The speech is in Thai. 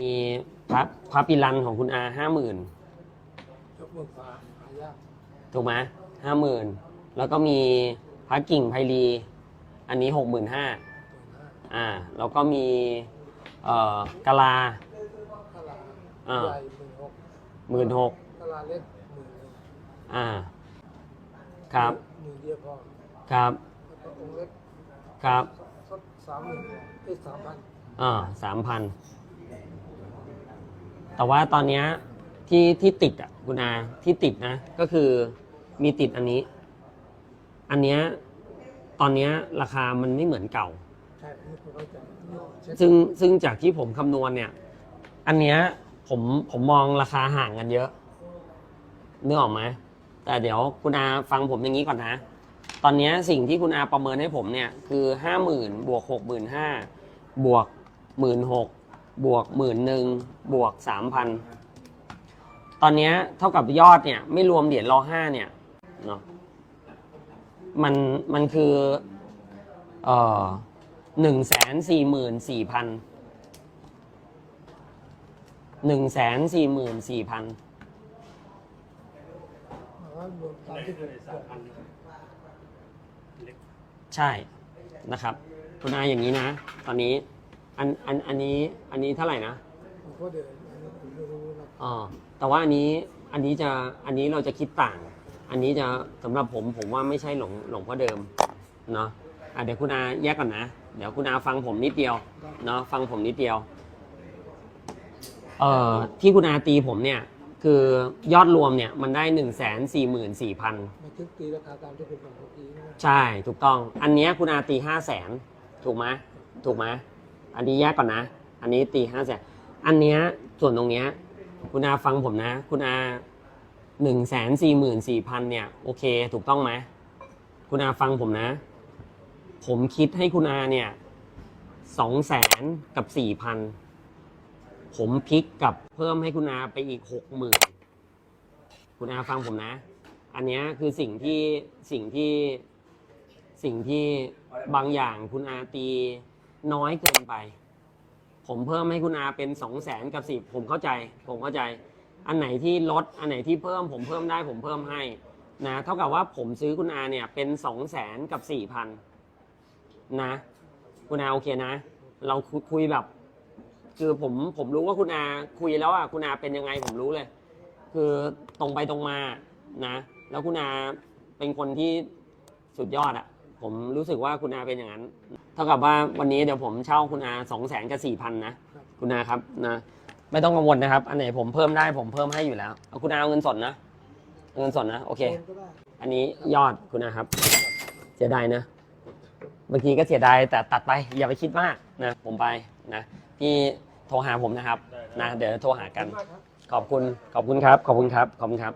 มีพระพระปิลันของคุณอาห้าหมื่นยกเมืองฟ้าหายากถูกไหมห้าหมื่นแล้วก็มีพระกิ่งไพรี อันนี้หกหมื่นห้าตัวหน้าอ่าแล้วก็มีเอ่อกะลากะลาอ่าใหญ่หมื่นหกหมื่นหกกะลาเล็กหมื่นหนึ่งอ่า ครับ หมื่นเดียวพอครับ แล้วก็องค์เล็กครับ สักสามหมื่นเอ้ยสามพันอ่าสามพัน แต่ว่าตอนเนี้ยที่ที่ติดอะคุณอาที่ติดนะ ก็คือมีติดอันนี้ อันเนี้ยตอนเนี้ยราคามันไม่เหมือนเก่า ใช่นี่ผมเข้าใจนี่เช็คซึ่งซึ่งจากที่ผมคำนวณเนี่ย อันเนี้ยผมผมมองราคาห่างกันเยอะนึกออกไหมแต่เดี๋ยวคุณอาฟังผมอย่างนี้ก่อนนะ ตอนเนี้ยสิ่งที่คุณอาประเมินให้ผมเนี่ย คือห้าหมื่นบวกหกหมื่นห้าบวกหมื่นหก บวกหมื่นหนึ่งบวกสามพันตอนนี้เท่ากับยอดเนี่ย ไม่รวมเหรียญรอห้าเนี่ยเนาะมันมันคือเอ่อหนึ่งแสนสี่หมื่นสี่พันหนึ่งแสนสี่หมื่นสี่พันใช่นะครับ คุณอาอย่างนี้นะ ตอนนี้ อันอันอันนี้อันนี้เท่าไหร่นะหลวงพ่อเดินอันนี้ผมไม่รู้นะอ๋อแต่ว่าอันนี้อันนี้จะอันนี้เราจะคิดต่าง อันนี้จะสำหรับผมผมว่าไม่ใช่หลวงหลวงพ่อเดิมเนาะอะเดี๋ยวคุณอาแยกก่อนนะเดี๋ยวคุณอาฟังผมนิดเดียวเนาะฟังผมนิดเดียวเอ่อที่คุณอาตีผมเนี่ย คือยอดรวมเนี่ยมันได้หนึ่งแสนสี่หมื่นสี่พัน มาถึงตีราคาตามที่คุณบอกเมื่อกี้นะใช่ถูกต้อง อันเนี้ยคุณอาตีห้าแสนถูกไหมถูกไหม อันนี้แยกก่อนนะ อันนี้ตีห้าแสนอันเนี้ยส่วนตรงเนี้ยคุณอาฟังผมนะ คุณอาหนึ่งแสนสี่หมื่นสี่พันเนี่ยโอเคถูกต้องไหมคุณอาฟังผมนะ ผมคิดให้คุณอาเนี่ยสองแสนกับสี่พันผมพลิกกับเพิ่มให้คุณอาไปอีกหกหมื่นคุณอาฟังผมนะ อันนี้คือสิ่งที่สิ่งที่สิ่งที่บางอย่างคุณอาตี น้อยเกินไป ผมเพิ่มให้คุณอาเป็นสองแสนกับสิบผมเข้าใจ ผมเข้าใจ อันไหนที่ลดอันไหนที่เพิ่ม ผมเพิ่มได้ผมเพิ่มให้นะเท่ากับว่าผมซื้อคุณอาเนี่ยเป็นสองแสนกับสี่พันนะ คุณอาโอเคนะ เราคุยแบบ คือผมผมรู้ว่าคุณอาคุยแล้วอะคุณอาเป็นยังไงผมรู้เลย คือตรงไปตรงมานะ แล้วคุณอาเป็นคนที่สุดยอดอะ ผมรู้สึกว่าคุณอาเป็นอย่างนั้น เท่ากับว่าวันนี้เดี๋ยวผมเช่าคุณอาสองแสนกับสี่พันนะคุณอาครับนะไม่ต้องกังวลนะครับ อันไหนผมเพิ่มได้ผมเพิ่มให้อยู่แล้วเอาคุณอาเอาเงินสดนะเอาเงินสดนะโอเค อันนี้ยอดคุณอาครับเสียดายนะบางทีก็เสียดายแต่ตัดไปอย่าไปคิดมากนะผมไปนะพี่โทรหาผมนะครับนะเดี๋ยวโทรหากัน ขอบคุณขอบคุณครับ ขอบคุณครับขอบคุณครับ